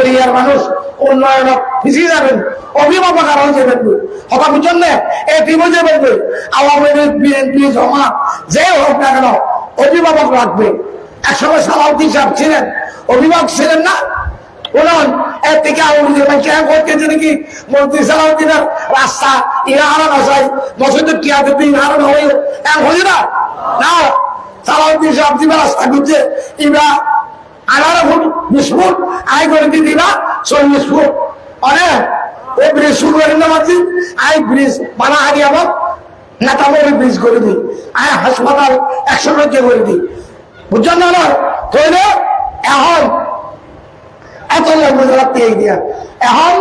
হরিয়ার মানুষ উন্নয়ন পিছিয়ে যাবেন অভিভাবক আরও যাবেন কথা বুঝছেন না? টিমও যাবেন আওয়ামী লীগ, বিএনপি জমা যে হোক না কেন, অভিভাবক রাখবে একসময় সালাউদ্দিন সাহেব ছিলেন, অভিভাবক ছিলেন না? বলুন, এর থেকে আওয়ামী লীগ মানে কেন করতে নাকি? মন্ত্রী সালাউদ্দিনের রাস্তা ইরা হারানো যায় মসজিদের টিয়াতে দিন হারানো হয়ে এমন হয়ে না? না, সালাউদ্দিন সাহেব রাস্তা খুঁজছে ইবা আঠারো ফুট বিশ ফুট আই করে দিয়ে দিবা, চল্লিশ ফুট অনেক ও ব্রিজ শুরু করে না মারছি আই ব্রিজ, বানা হারি আমার নেতামরি ব্রিজ করে দিই। আই হাসপাতাল, একশো রোজে করে দিই। বুঝছেন না না তৈরি এখন, এত লম্বা পেয়ে দিয়া এখন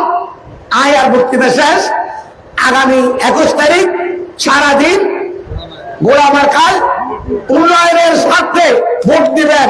আয় আর বক্তৃতা শেষ। আগামী একুশ তারিখ, সারাদিন গোলামার কাল উন্নয়নের স্বার্থে ভোট দিবেন।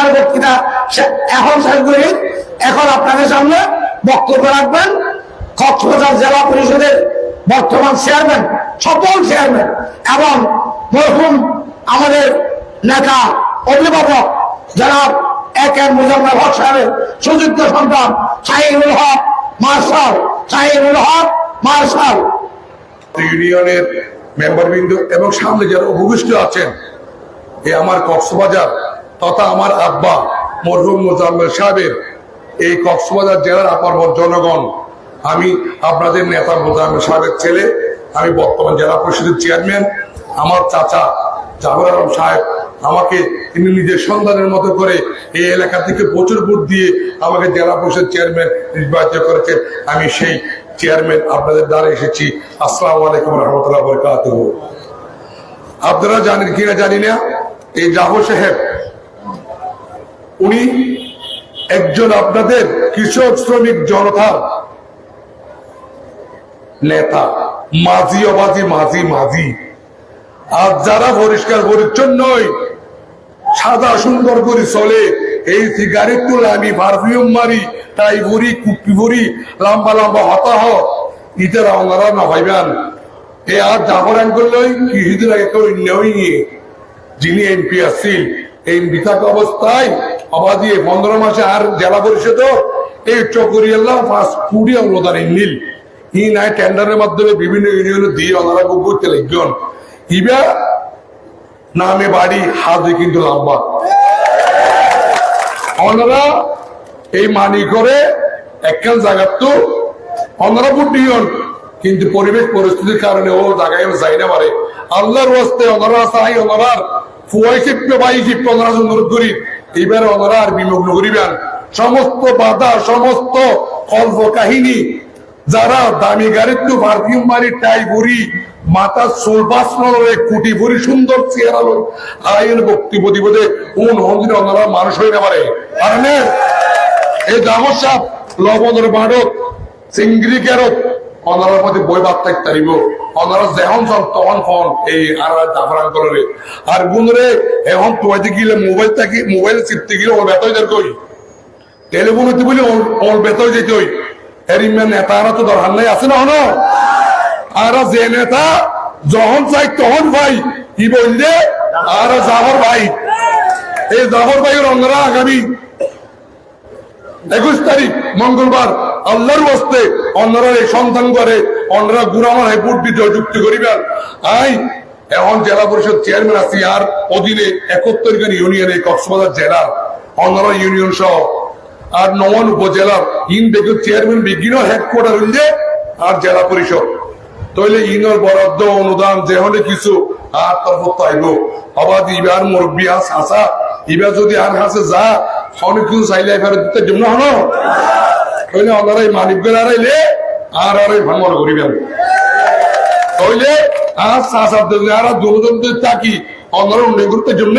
বক্তৃতা এখন সামনে বক্তব্য রাখবেন। কক্সবাজার জেলা পরিষদের বর্তমান চেয়ারম্যান সকল চেয়ারম্যান এবং মরহুম আমাদের নেতা অভিভাবক যারা এক এক মুজাম্মেল হক সাহেবের সুযুক্ত সন্তান সাহিনুল হক। মার্শাল সাহিনুল হক, মার্শাল। ইউনিয়নের মেম্বারবৃন্দ এবং সামনে যারা উপবিষ্ট আছেন এই আমার কক্সবাজার তথা আমার আব্বা মরহুম মোজাম্মেল সাহেবের এই কক্সবাজার জেলার আপার জনগণ, আমি আপনাদের নেতা মোজাম্মেল সাহেবের ছেলে, আমি বর্তমান জেলা পরিষদের চেয়ারম্যান, আমার চাচা জাভর আলম সাহেব আমাকে তিনি নিজের সন্তানের মতো করে এই এলাকা থেকে প্রচুর ভোট দিয়ে আমাকে জেলা পরিষদ চেয়ারম্যান নির্বাচিত করেছেন। আমি সেই চেয়ারম্যান আপনাদের দ্বারা এসেছি। আসসালামু আলাইকুম রহমতুল্লাহ বরকাত আপনারা জানেন কিনা জানি না? এই জাফর সাহেব, উনি একজন আপনাদের কৃষক শ্রমিক জনতার নেতা। মাঝি অবাজি, মাঝি মাঝি। আর যারা পরিষ্কার পরিচ্ছন্নই সাদা সুন্দর করে চলে, এই সিগারেট তুলে আমি পারফিউম মারি তাই ভরি, কুপি ভরি, লম্বা লম্বা হতাহ ইতারা ওনারা না ভাইবেন। এ আর জাফর আঙ্গুলই কি হিদিন আগে যিনি এমপি আসছিল এমপি থাকা অবস্থায় অবা দিয়ে পনেরো মাসে আর জেলা পরিষদ এই চকরিয়াল্লাহ পাঁচ কোটি অনুদান ই নাই টেন্ডারের মাধ্যমে বিভিন্ন ইউনিয়নে দিয়ে ওনারা করতে লাগবেন ইবা? নামে বাড়ি হাতে কিন্তু লম্বা ওনারা এই মানি করে একখান জায়গার তো ওনারা বুদ্ধিহন কিন্তু পরিবেশ পরিস্থিতির কারণে ও জায়গায় যাই না পারে। আল্লাহর ওয়াস্তে ওনারা চাই ওনারার ফুয়াই শিপকে বাই শিপকে ওনারা সুন্দর করি এইবার ওনারা আর বিমগ্ন করিবেন সমস্ত বাধা, সমস্ত কল্প কাহিনী যারা দামি গাড়ির তো পারফিউম মারি, টাই ভরি মাথা চুল বাসনরে কুটি ভরি সুন্দর চেহারা লোক আইন ভক্তি প্রতিপদে কোন হন্দিনে ওনারা মানুষ হয়ে না পারে কারণ এই জামর সাপ, লবণের বাড়ত চিংড়ি ক্যারত অনারার প্রতি বই বাদ থাকতে পারিব অনারা যেমন সব তখন ফোন এই আর জাফরান করে আর গুণরে এখন তোয়াইতে গেলে মোবাইল থাকি, মোবাইল চিপতে গেলে ওর দেয় কই? টেলিফোন হইতে বলি ওর- বেতই যেতে হই। নেতারা তো দরকার নাই, আছে না? আর যে নেতা যখন চাই তখন ভাই, কি আর ভাই। এই ভাইয়ের অন্যরা আগামী একুশ তারিখ মঙ্গলবার আল্লাহর বস্তে অন্যরা এই সন্ধান করে অন্যরা গুড়ামার ভোট দিতে যুক্তি করিবেন আই, এখন জেলা পরিষদ চেয়ারম্যান আছি আর অধীনে একত্তর ইউনিয়ন কক্সবাজার জেলার অন্যরা ইউনিয়ন সহ আর নমন উপজেলার ইন দেখুন চেয়ারম্যান বিজ্ঞান হেডকোয়ার্টার হইলে আর জেলা পরিষদ। তইলে ইনর বরাদ্দ, অনুদান, যে হলে কিছু, আর তরফ তাইব আবার ইবার মুরব্বী আস, আসা। ইবার যদি আর হাসে যা। অনেক কিছু চাইলে ফেরত দিতে জন্য হলো? তইলে ওনারা এই মালিকদের আড়াইলে আর আর এই ভাঙর করিবেন। তইলে আর সাসার আর দুজন থাকি অন্যরা উন্নয়ন করতে জন্য?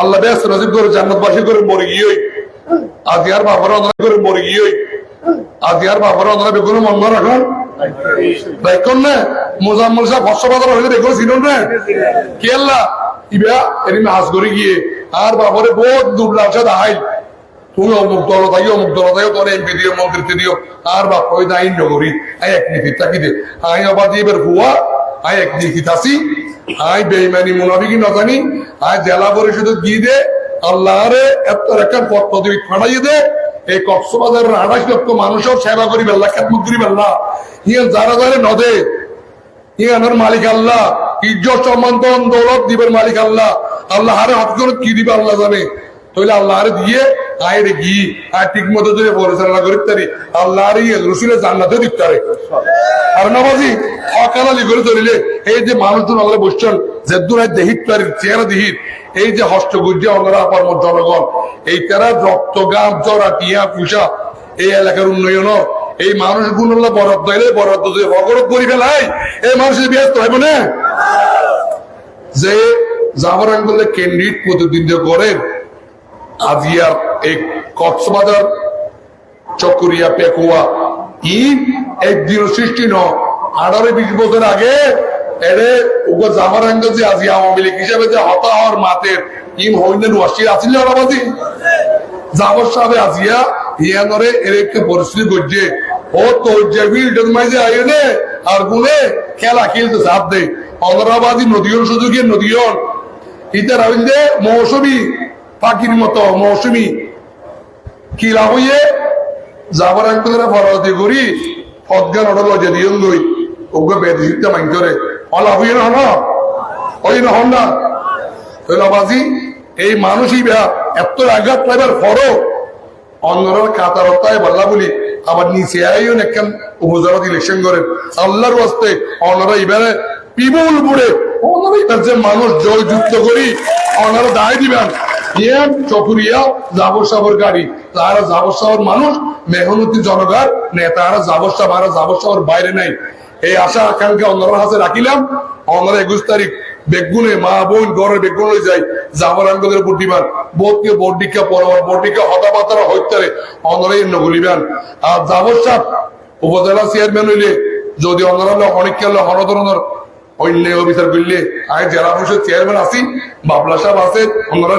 আল্লাহ ব্যস্ত নজিব করে জান্নাতবাসী করে মরে গিয়ে আজিয়ার বাবার অন্ধরা করে মরে গিয়ে আজিয়ার বাবার অন্ধরা বেগুন মন্দ রাখুন? রাখুন না। মোজাম্মল সাহেব হর্ষবাদর হইলে দেখো ছিলেন না? ইবা এরিম হাস করে গিয়ে। আর বাবারে বহুত দুবলার সাথে আইল তুমি অমুক দল তাই অমুক দল তাই তোর এমপি দিও, মন্ত্রী দিও। আর বাপ ওই দাইন নগরী এক নিফিত তাকি দে। আই আবার দিয়ে বের হুয়া আই এক নিফিত আসি আই বেইমানি মুনাফিকি নজানি আই জেলা পরিষদ গিয়ে দে, আল্লাহরে এত একটা পদবি ফাটাইয়ে দে। এই কক্সবাজারের আঠাশ লক্ষ মানুষও সেবা করি বেল্লা খেদমত করি বেল্লা ইয়ে যারা যারা নদে ইয়ানোর মালিক আল্লাহ। ইজ্জত, সম্মান দৌলত দিবের মালিক আল্লাহ। আল্লাহ হারে হক করে কি দিবে আল্লাহ জানে। তাহলে আল্লাহ দিয়ে আয়রে গি আর ঠিক মতো যদি পরিচালনা রসুলে জান্নাতে আর নবাজি অকালালি করে এই যে মানুষজন আল্লাহ বসছেন, যে দেহিত পারি চেহারা এই যে হস্তগুজ্জে অন্যরা আপার জনগণ, এই তারা রক্ত গাম জরা, টিয়া পুষা এই এলাকার উন্নয়ন এই মানুষগুলো বরাদ্দ এলে বরাদ্দ যদি অগরত করি ফেলাই, এই মানুষের ব্যস্ত হইব না? যে জামার আঙ্গুলে কেন্দ্রিত প্রতিদ্বন্দ্ব করেন আজিয়ার এই কক্সবাজার, চকরিয়া, পেকুয়া, ই একদিন সৃষ্টি ন আঠারো বিশ বছর আগে এরে ওগো জামার যে আজি আওয়ামী লীগ হিসেবে যে হতা হওয়ার মাতের ইম হইলেন ওয়াসি আছিল ওরাবাজি জাবর সাহেব আজিয়া ইয়ানরে এর একটা পরিস্থিতি করছে ও তো জেবিল ডনমাইজে আইনে আর গুনে খেলা খেলতে সাথ দে অমরাবাদী নদীয়ন সুযোগের নদীয়ন ইতে রবীন্দ্রে মৌসুমি পাখির মতো মৌসুমি। কি লাভ হইয়ে? যাবার আঙ্কুলেরা ফরাদি করি অজ্ঞান অডল যে আবার নিচে উপজেলা ইলেকশন করেন। আল্লাহর ওয়াস্তে অন্যরা এবারে পিবুল বুড়ে যে মানুষ জয় যুক্ত করি, অন্যরা দায় দিবেন। ইয়ে চকুরিয়া জাবর গাড়ি। তারা জাবর মানুষ, মেহনতি জনগণ নেতারা জাবর সাব আর জাবর বাইরে নাই। এই আশা আকাঙ্ক্ষা অন্যরা হাতে রাখিলাম। অন্যরা একুশ তারিখ বেগুনে মা বোন ঘরের বেগুন লই যায় আঙ্গদের বুদ্ধিমান বোধকে বর্ডিকা পরবার বর্ডিকা হতাপাতারা হইতারে অন্যরাই নগলিবেন আর জাবর উপজেলা চেয়ারম্যান হইলে, যদি অন্যরা অনেক খেলে হর ধরনের অন্য অফিসার করলে, আগে জেলা পরিষদ চেয়ারম্যান আছি, বাবলা সাহেব আছে, অন্যরা